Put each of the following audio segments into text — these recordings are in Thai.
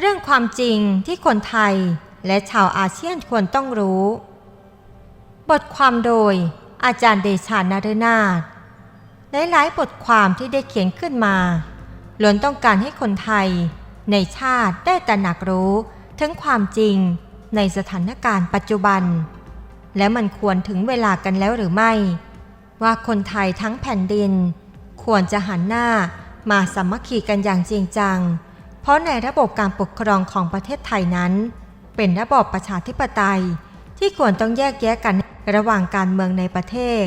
เรื่องความจริงที่คนไทยและชาวอาเซียนควรต้องรู้ บทความโดยอาจารย์เดชานาฤนาถหลายๆ บทความที่ได้เขียนขึ้นมาล้วนต้องการให้คนไทย ในชาติได้ตระหนักรู้ถึงความจริงในสถานการณ์ปัจจุบัน และมันควรถึงเวลากันแล้วหรือไม่ ว่าคนไทยทั้งแผ่นดิน ควรจะหันหน้ามาสามัคคีกันอย่างจริงจัง เพราะในระบบการปกครองของประเทศไทยนั้น เป็นระบอบประชาธิปไตย ที่ควรต้องแยกแยะกันระหว่างการเมืองในประเทศ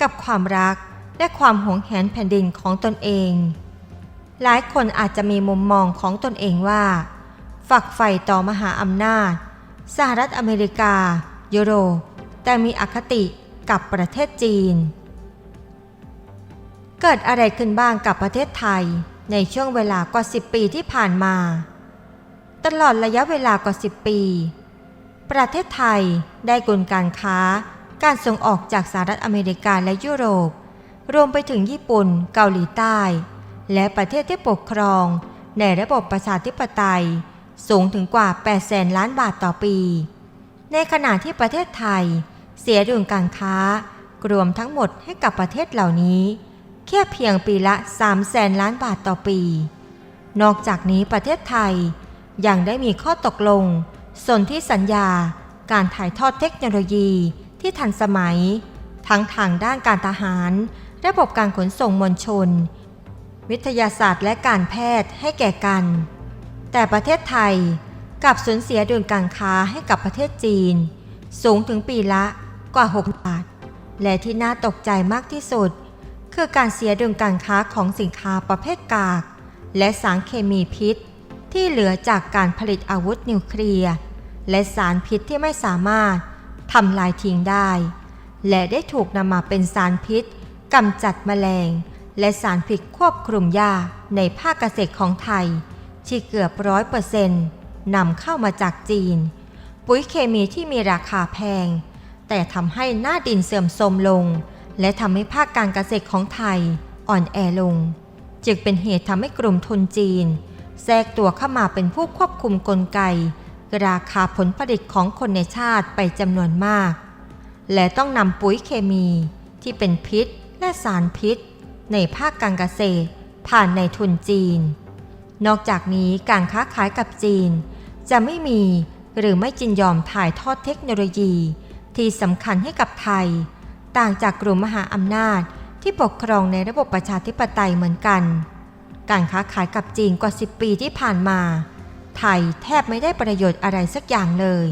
กับความรักและความหวงแหนแผ่นดินของตนเอง หลายคนอาจจะมีมุมมองของตนเองว่า ฝักใฝ่ต่อมหาอำนาจ สหรัฐอเมริกา ยุโรปแต่มีอคติกับประเทศจีน เกิดอะไรขึ้นบ้างกับประเทศไทย ในช่วงเวลากว่า10ปีที่ผ่านมา ตลอดระยะเวลากว่า10ปี ประเทศไทยได้กุลการค้า การส่งออกจากสหรัฐอเมริกาและยุโรป รวมไปถึงญี่ปุ่น เกาหลีใต้ และประเทศที่ปกครอง ในระบบประชาธิปไตย สูงถึงกว่า 8 แสนล้านบาทต่อปี ในขณะที่ประเทศไทย เสียดุลการค้ารวมทั้งหมดให้กับประเทศเหล่านี้ แค่เพียงปีละ3แสนล้านบาทต่อปี นอกจากนี้ประเทศไทยยังได้มีข้อตกลง สนธิสัญญา การถ่ายทอดเทคโนโลยีที่ทันสมัย ทั้งทางด้านการทหาร ระบบการขนส่งมวลชน วิทยาศาสตร์และการแพทย์ให้แก่กัน แต่ประเทศไทยกลับสูญเสียดุลการค้าให้กับประเทศจีน สูงถึงปีละกว่า 6 บาท และที่น่าตกใจมากที่สุด คือการเสียดุลการค้าของสินค้าประเภทกาก และสารเคมีพิษ ที่เหลือจากการผลิตอาวุธนิวเคลียร์และสารพิษที่ไม่สามารถทำลายทิ้งได้ และได้ถูกนำมาเป็นสารพิษกำจัดแมลง และสารพิษควบคลุมหญ้าในภาคเกษตรของไทย ที่เกือบร้อยเปอร์เซ็นต์นำเข้ามาจากจีน ปุ๋ยเคมีที่มีราคาแพง แต่ทำให้หน้าดินเสื่อมโทรมลง และทำให้ภาคการเกษตรของไทยอ่อนแอลง จึงเป็นเหตุทำให้กลุ่มทุนจีน แทรกตัวเข้ามาเป็นผู้ควบคุมกลไก ราคาผลผลิตของคนในชาติไปจำนวนมาก และต้องนำปุ๋ยเคมีที่เป็นพิษและสารพิษ ในภาคการเกษตร ผ่านในทุนจีน นอกจากนี้การค้าขายกับจีน จะไม่มีหรือไม่จินยอมถ่ายทอดเทคโนโลยีที่สำคัญให้กับไทย ต่างจากกลุ่มมหาอำนาจที่ปกครองในระบบประชาธิปไตยเหมือนกัน การค้าขายกับจีนกว่า 10 ปีที่ผ่านมา ไทยแทบไม่ได้ประโยชน์อะไรสักอย่างเลย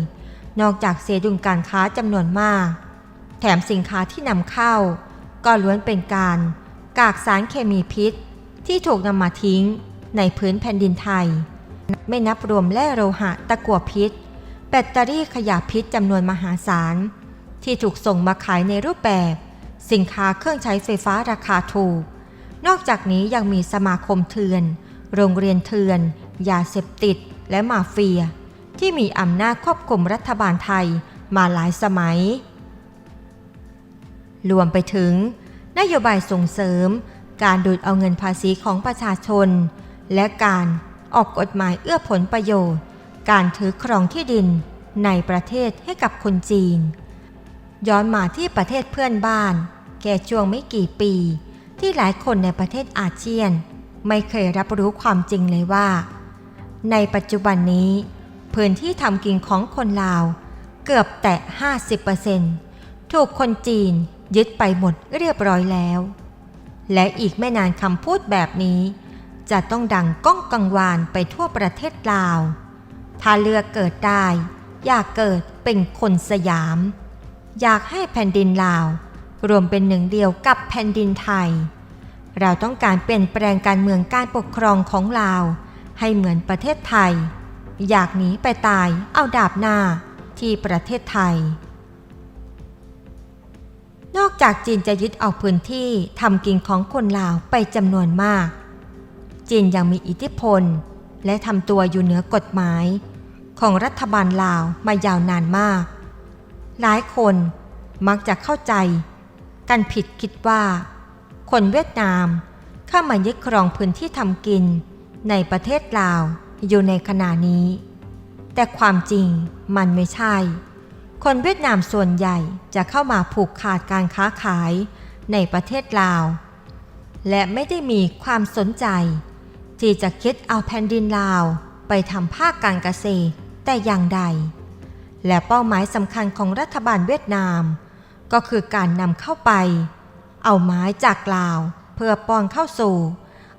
นอกจากเสียดุลการค้าจำนวนมาก แถมสินค้าที่นำเข้า ก็ล้วนเป็นการ กากสารเคมีพิษ ที่ถูกนำมาทิ้ง ในพื้นแผ่นดินไทย ไม่นับรวมแร่โลหะตะกั่วพิษ แบตเตอรี่ขยะพิษจำนวนมหาศาล ที่ถูกส่งมาขายในรูปแบบ สินค้าเครื่องใช้ไฟฟ้าราคาถูก นอกจากนี้ยังมีสมาคมเถื่อน โรงเรียนเถื่อน ยาเสพติด และมาเฟีย ที่มีอำนาจควบคุมรัฐบาลไทยมาหลายสมัย รวมไปถึง นโยบายส่งเสริม การดูดเอาเงินภาษีของประชาชน และการออกกฎหมายเอื้อผลประโยชน์ การถือครองที่ดินในประเทศให้กับคนจีน ย้อนมาที่ประเทศเพื่อนบ้าน แก่ช่วงไม่กี่ปี ที่หลายคนในประเทศอาเซียน ไม่เคยรับรู้ความจริงเลยว่า ในปัจจุบันนี้ พื้นที่ทำกินของคนลาว เกือบแตะ 50%ถูกคนจีนยึดไปหมดเรียบร้อยแล้ว และอีกไม่นานคำพูดแบบนี้ จะต้องดังก้องกังวานไปทั่วประเทศลาว ถ้าเลือกเกิดได้ อยากเกิดเป็นคนสยาม อยากให้แผ่นดินลาว รวมเป็นหนึ่งเดียวกับแผ่นดินไทย เราต้องการเปลี่ยนแปลงการเมืองการปกครองของลาว ให้เหมือนประเทศไทย อยากหนีไปตายเอาดาบหน้าที่ประเทศไทย นอกจากจีนจะยึดเอาพื้นที่ทำกินของคนลาวไปจำนวนมาก จีนยังมีอิทธิพล และทำตัวอยู่เหนือกฎหมาย ของรัฐบาลลาวมายาวนานมาก หลายคนมักจะเข้าใจ กันผิดคิดว่า คนเวียดนามเข้ามายึดครองพื้นที่ทำกินในประเทศลาวอยู่ในขณะนี้ แต่ความจริงมันไม่ใช่ คนเวียดนามส่วนใหญ่จะเข้ามาผูกขาดการค้าขายในประเทศลาว และไม่ได้มีความสนใจ ที่จะคิดเอาแผ่นดินลาวไปทำภาคการเกษตรแต่อย่างใด และเป้าหมายสำคัญของรัฐบาลเวียดนาม ก็คือการนำเข้าไป เอาไม้จากลาว เพื่อป้อนเข้าสู่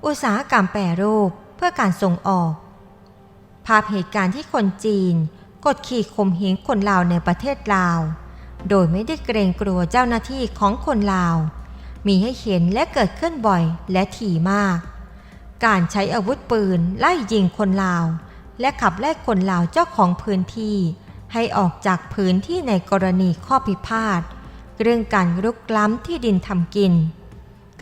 อุตสาหกรรมแปรรูปเพื่อการส่งออก ภาพเหตุการณ์ที่คนจีน กดขี่ข่มเหงคนลาวในประเทศลาว โดยไม่ได้เกรงกลัวเจ้าหน้าที่ของคนลาว มีให้เห็นและเกิดขึ้นบ่อยและถี่มาก การใช้อาวุธปืนไล่ยิงคนลาว และขับไล่คนลาวเจ้าของพื้นที่ ให้ออกจากพื้นที่ในกรณีข้อพิพาทเรื่องการรุกล้ำที่ดินทำกิน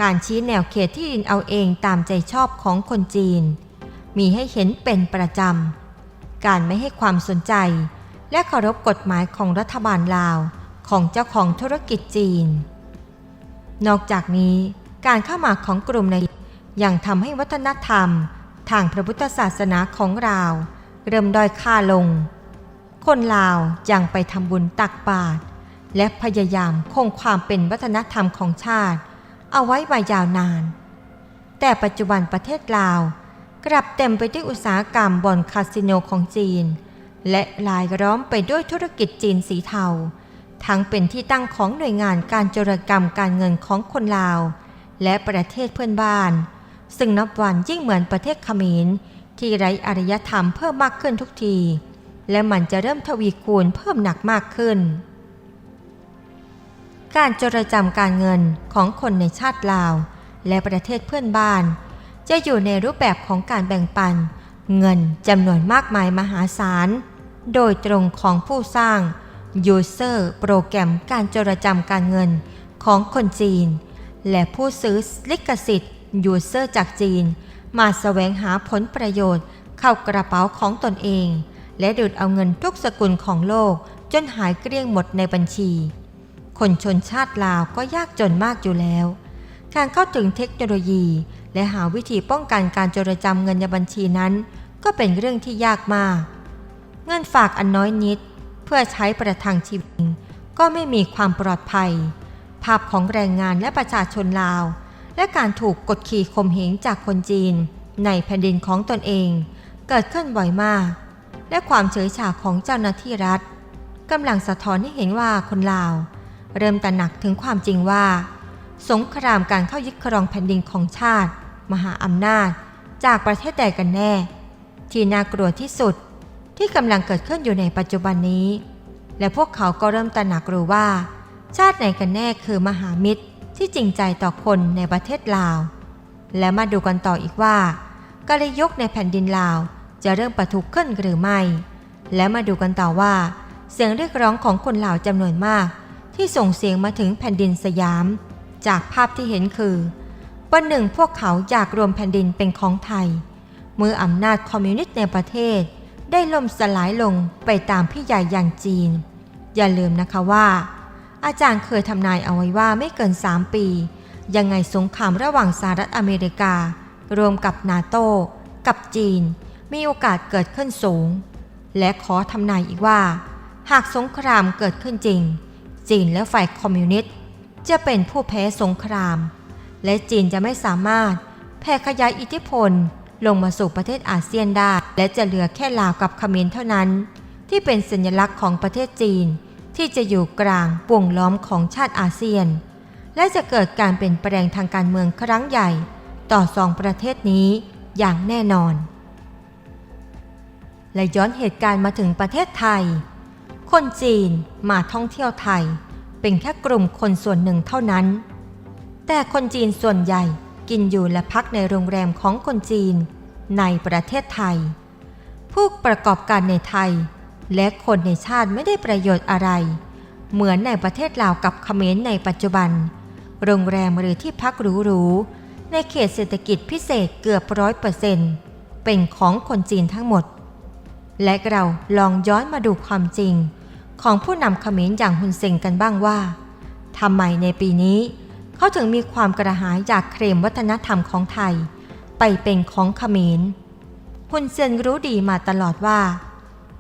การชี้แนวเขตที่ดินเอาเองตามใจชอบของคนจีน มีให้เห็นเป็นประจำ การไม่ให้ความสนใจ และเคารพกฎหมายของรัฐบาลลาวของเจ้าของธุรกิจจีน นอกจากนี้การเข้ามาของกลุ่มในยังทำให้วัฒนธรรม ทางพระพุทธศาสนาของลาเริ่มด้อยค่าลง คนลาวยังไปทำบุญตักบาตรและพยายามคงความเป็นวัฒนธรรมของชาติ เอาไว้มายาวนาน แต่ปัจจุบันประเทศลาว กลับเต็มไปด้วยอุตสาหกรรมบ่อนคาสิโนของจีน และลายล้อมไปด้วยธุรกิจจีนสีเทา ทั้งเป็นที่ตั้งของหน่วยงานการโจรกรรมการเงินของคนลาว และประเทศเพื่อนบ้าน ซึ่งนับวันยิ่งเหมือนประเทศเขมรที่ไร้อารยธรรมเพิ่มมากขึ้นทุกที และมันจะเริ่มทวีคูณเพิ่มหนักมากขึ้น การจรกรรมการเงินของคนในชาติลาว และประเทศเพื่อนบ้าน จะอยู่ในรูปแบบของการแบ่งปัน เงินจำนวนมากมายมหาศาล โดยตรงของผู้สร้างยูเซอร์โปรแกรมการจรกรรมการเงินของคนจีน และผู้ซื้อลิขสิทธิ์ยูเซอร์จากจีน มาแสวงหาผลประโยชน์เข้ากระเป๋าของตนเอง และดูดเอาเงินทุกสกุลของโลกจนหายเกลี้ยงหมดในบัญชี คนชนชาติลาวก็ยากจนมากอยู่แล้ว การเข้าถึงเทคโนโลยี และหาวิธีป้องกันการโจรกรรมเงินในบัญชีนั้น ก็เป็นเรื่องที่ยากมาก เงินฝากอันน้อยนิด เพื่อใช้ประทังชีวิตก็ไม่มีความปลอดภัย ภาพของแรงงานและประชาชนลาว และการถูกกดขี่ข่มเหงจากคนจีน ในแผ่นดินของตนเอง เกิดขึ้นบ่อยมาก และความเฉยฉาของเจ้าหน้าที่รัฐกำลังสะท้อนให้เห็นว่าคนลาว เริ่มตระหนักถึงความจริงว่า สงครามการเข้ายึดครองแผ่นดินของชาติ มหาอำนาจ จากประเทศใดกันแน่ ที่น่ากลัวที่สุดที่กำลังเกิดขึ้นอยู่ในปัจจุบันนี้ และพวกเขาก็เริ่มตระหนักรู้ว่า ชาติไหนกันแน่คือมหามิตรที่จริงใจต่อคนในประเทศลาว และมาดูกันต่ออีกว่ากาลยกในแผ่นดินลาว จะเริ่มประทุขึ้นหรือไม่ และมาดูกันต่อว่า เสียงเรียกร้องของคนเหล่าจำนวนมาก ที่ส่งเสียงมาถึงแผ่นดินสยาม จากภาพที่เห็นคือวันหนึ่งพวกเขาอยากรวมแผ่นดินเป็นของไทยเมื่ออำนาจคอมมิวนิสต์ในประเทศ ได้ล่มสลายลงไปตามพี่ใหญ่อย่างจีน อย่าลืมนะคะว่า อาจารย์เคยทำนายเอาไว้ว่าไม่เกิน 3 ปี ยังไงสงครามระหว่างสหรัฐอเมริกา รวมกับนาโตกับจีน มีโอกาสเกิดขึ้นสูง และขอทำนายอีกว่า หากสงครามเกิดขึ้นจริง จีนและฝ่ายคอมมิวนิสต์จะเป็นผู้แพ้สงคราม และจีนจะไม่สามารถแผ่ขยายอิทธิพลลงมาสู่ประเทศอาเซียนได้ และจะเหลือแค่ลาวกับเขมรเท่านั้น ที่เป็นสัญลักษณ์ของประเทศจีน ที่จะอยู่กลางวงล้อมของชาติอาเซียน และจะเกิดการเปลี่ยนแปลงทางการเมืองครั้งใหญ่ ต่อสองประเทศนี้อย่างแน่นอน และย้อนเหตุการณ์มาถึงประเทศไทย คนจีนมาท่องเที่ยวไทย เป็นแค่กลุ่มคนส่วนหนึ่งเท่านั้น แต่คนจีนส่วนใหญ่กินอยู่และพักในโรงแรมของคนจีนในประเทศไทย ผู้ประกอบการในไทย และคนในชาติไม่ได้ประโยชน์อะไร เหมือนในประเทศลาวกับเขมรในปัจจุบัน โรงแรมหรือที่พักหรูๆในเขตเศรษฐกิจพิเศษเกือบร้อยเปอร์เซ็นต์เป็นของคนจีนทั้งหมด และเราลองย้อนมาดูความจริง ของผู้นำเขมรอย่างฮุนเซงกันบ้างว่าทำไมในปีนี้ เขาถึงมีความกระหายอยากเคลมวัฒนธรรมของไทย ไปเป็นของเขมรฮุนเซนรู้ดีมาตลอดว่า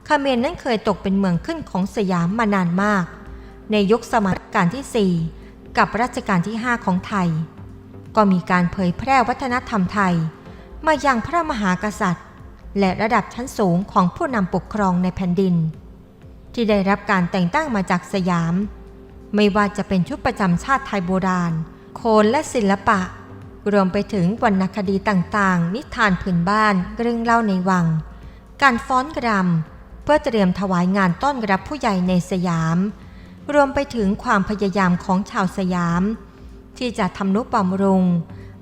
เขมรนั้นเคยตกเป็นเมืองขึ้นของสยามมานานมาก ในยุคสมัยรัชกาลที่ 4 กับรัชกาลที่ 5 ของไทย ก็มีการเผยแพร่วัฒนธรรมไทย มายังพระมหากษัตริย์ และระดับชั้นสูงของผู้นำปกครองในแผ่นดิน ที่ได้รับการแต่งตั้งมาจากสยาม ไม่ว่าจะเป็นชุดประจำชาติไทยโบราณโขนและศิลปะ รวมไปถึงวรรณคดีต่างๆ นิทานพื้นบ้านเรื่องเล่าในวัง การฟ้อนกรำเพื่อเตรียมถวายงานต้อนรับผู้ใหญ่ในสยาม รวมไปถึงความพยายามของชาวสยาม ที่จะทำนุบำรุง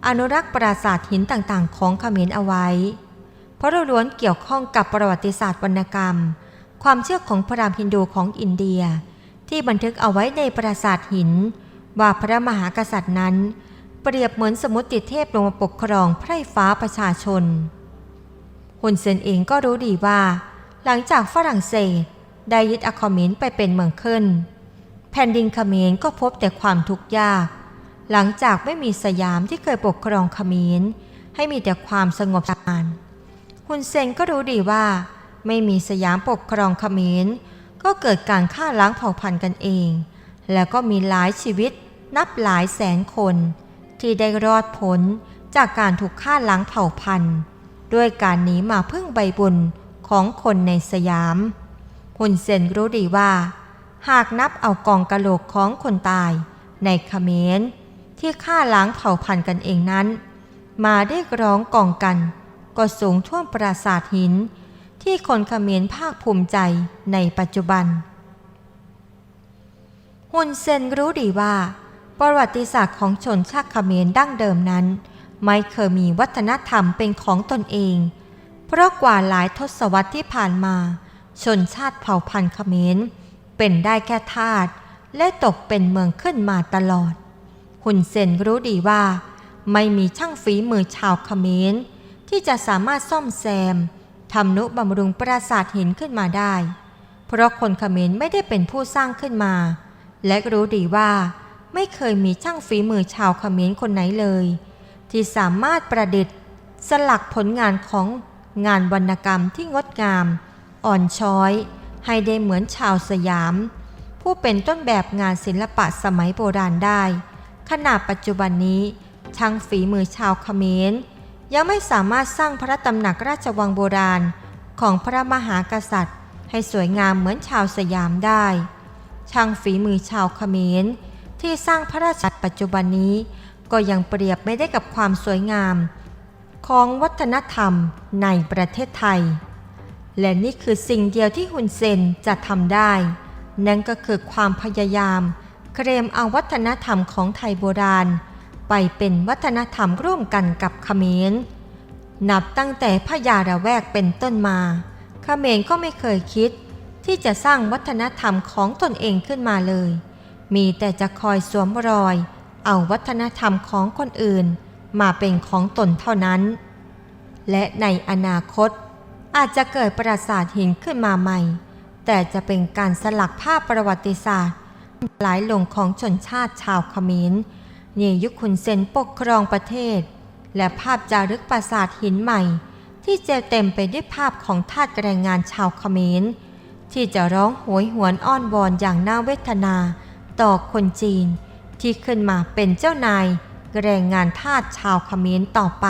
อนุรักษ์ปราสาทหินต่างๆ ของเขมรเอาไว้ เพราะเราล้วนเกี่ยวข้องกับประวัติศาสตร์วรรณกรรม ความเชื่อของพราหมณ์ฮินดูของอินเดีย ที่บันทึกเอาไว้ในปราสาทหิน ว่าพระมหากษัตริย์นั้น เปรียบเหมือนสมุติเทพลงมาปกครองไพร่ฟ้าประชาชนฮุนเซนเองก็รู้ดีว่า หลังจากฝรั่งเศสได้ยึดอคอมินไปเป็นเมืองขึ้น แผ่นดินเขมรก็พบแต่ความทุกข์ยาก หลังจากไม่มีสยามที่เคยปกครองเขมรให้มีแต่ความสงบสงาน ฮุนเซนก็รู้ดีว่า ไม่มีสยามปกครองเขมรก็เกิดการฆ่าล้างเผ่าพันธุ์กันเอง แล้วก็มีหลายชีวิตนับหลายแสนคน ที่ได้รอดพ้นจากการถูกฆ่าล้างเผ่าพันธุ์ ด้วยการหนีมาพึ่งใบบุญของคนในสยามฮุนเซนรู้ดีว่า หากนับเอากองกะโหลกของคนตายในเขมรที่ฆ่าล้างเผ่าพันธุ์กันเองนั้น มาได้ร้องกองกัน ก็สูงท่วมปราสาทหิน ที่คนเขมรภาคภูมิใจในปัจจุบัน ฮุนเซนรู้ดีว่า ประวัติศาสตร์ของชนชาติเขมรดั้งเดิมนั้น ไม่เคยมีวัฒนธรรมเป็นของตนเอง เพราะกว่าหลายทศวรรษที่ผ่านมา ชนชาติเผ่าพันธุ์เขมรเป็นได้แค่ทาสและตกเป็นเมืองขึ้นมาตลอด ฮุนเซนรู้ดีว่า ไม่มีช่างฝีมือชาวเขมร ที่จะสามารถซ่อมแซมทำนุบำรุงปราสาทหินขึ้นมาได้ เพราะคนเขมรไม่ได้เป็นผู้สร้างขึ้นมา และรู้ดีว่าไม่เคยมีช่างฝีมือชาวเขมรคนไหนเลย ที่สามารถประดิษฐ์ สลักผลงานของงานวรรณกรรมที่งดงาม อ่อนช้อย ให้ได้เหมือนชาวสยาม ผู้เป็นต้นแบบงานศิลปะสมัยโบราณได้ ขณะปัจจุบันนี้ช่างฝีมือชาวเขมร ยังไม่สามารถสร้างพระตำหนักราชวังโบราณของพระมหากษัตริย์ ให้สวยงามเหมือนชาวสยามได้ ช่างฝีมือชาวเขมร ที่สร้างพระราชปัจจุบันนี้ ก็ยังเปรียบไม่ได้กับความสวยงาม ของวัฒนธรรมในประเทศไทย และนี่คือสิ่งเดียวที่ฮุนเซนจะทำได้ นั่นก็คือความพยายาม เคลมเอาวัฒนธรรมของไทยโบราณ ไปเป็นวัฒนธรรมร่วมกันกับขเขมร นับตั้งแต่พญาระแวกเป็นต้นมาขเขมรก็ไม่เคยคิด ที่จะสร้างวัฒนธรรมของตนเองขึ้นมาเลย มีแต่จะคอยสวมรอย เอาวัฒนธรรมของคนอื่น มาเป็นของตนเท่านั้น และในอนาคต อาจจะเกิดปราสาทหินขึ้นมาใหม่ แต่จะเป็นการสลักภาพประวัติศาสตร์หลายลงของชนชาติชาวขเขมร ในยุคขุนเซนปกครองประเทศ และภาพจารึกปราสาทหินใหม่ ที่เจเต็มไปด้วยภาพของทาสแรงงานชาวเขมร ที่จะร้องโหยหวนอ้อนวอนอย่างน่าเวทนา ต่อคนจีน ที่ขึ้นมาเป็นเจ้านายแรงงานทาสชาวเขมรต่อไป